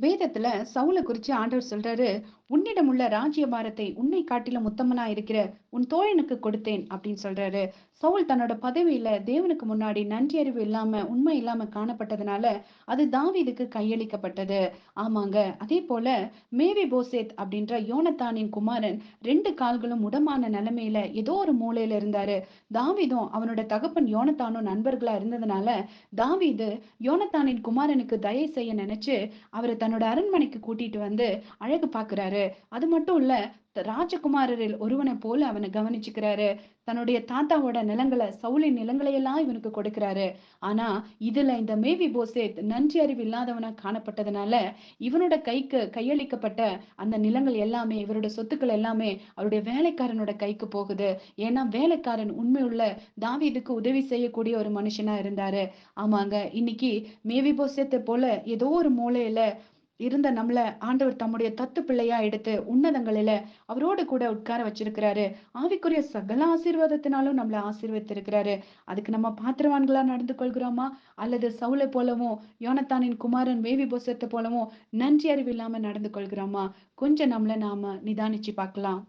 வேதத்துல சவுல குறிச்சு ஆண்டவர் சொல்றாரு உன்னிடம் உள்ள ராஜ்யபாரத்தை உன்னை காட்டிலும் உத்தமனா இருக்கிற உன் தோழனுக்கு கொடுத்தேன் அப்படின்னு சொல்றாரு. சவுல் தன்னோட பதவியில தேவனுக்கு முன்னாடி நன்றி அறிவு இல்லாம உண்மை இல்லாம காணப்பட்டதுனால அது தாவீதுக்கு கையளிக்கப்பட்டது. ஆமாங்க அதே போல மேவி போசேத் அப்படின்ற யோனத்தானின் குமாரன் ரெண்டு கால்களும் உடமான நிலைமையில ஏதோ ஒரு மூலையில இருந்தாரு. தாவீதும் அவனோட தகப்பன் யோனத்தானும் நண்பர்களா இருந்ததுனால தாவீது யோனத்தானின் குமாரனுக்கு தயை செய்ய நினைச்சு அவரை தன்னோட அரண்மனைக்கு கூட்டிட்டு வந்து அழகு பாக்குறாரு. அது மட்டும் இல்ல ராஜகுமாரரில் ஒருவனை போல அவனை கவனிச்சுக்கிறாரு. தன்னுடைய தாத்தாவோட நிலங்களை சவுளின் நிலங்களை எல்லாம் இவனுக்கு கொடுக்கிறாரு. ஆனா இதுல இந்த மேவி போசேத் நன்றி அறிவு இல்லாதவனா காணப்பட்டதுனால இவனோட கைக்கு கையளிக்கப்பட்ட அந்த நிலங்கள் எல்லாமே இவரோட சொத்துக்கள் எல்லாமே அவருடைய வேலைக்காரனோட கைக்கு போகுது. ஏன்னா வேலைக்காரன் உண்மையுள்ள தாவீதுக்கு உதவி செய்யக்கூடிய ஒரு மனுஷனா இருந்தாரு. ஆமாங்க இன்னைக்கு மேவி போசேத்தை போல ஏதோ ஒரு மூலையில இருந்த நம்மள ஆண்டவர் தம்முடைய தத்து பிள்ளையா எடுத்து உன்னதங்களில அவரோடு கூட உட்கார வச்சிருக்கிறாரு. ஆவிக்குரிய சகல ஆசீர்வாதத்தினாலும் நம்மளை ஆசீர்வதித்திருக்கிறாரு. அதுக்கு நம்ம பாத்திரவான்களா நடந்து கொள்கிறோமா? அல்லது சவுலை போலவும் யோனத்தானின் குமாரன் வேவி போசத்தை போலவும் நன்றி அறிவு இல்லாம நடந்து கொள்கிறோமா? கொஞ்சம் நம்மள நாம நிதானிச்சு பார்க்கலாம்.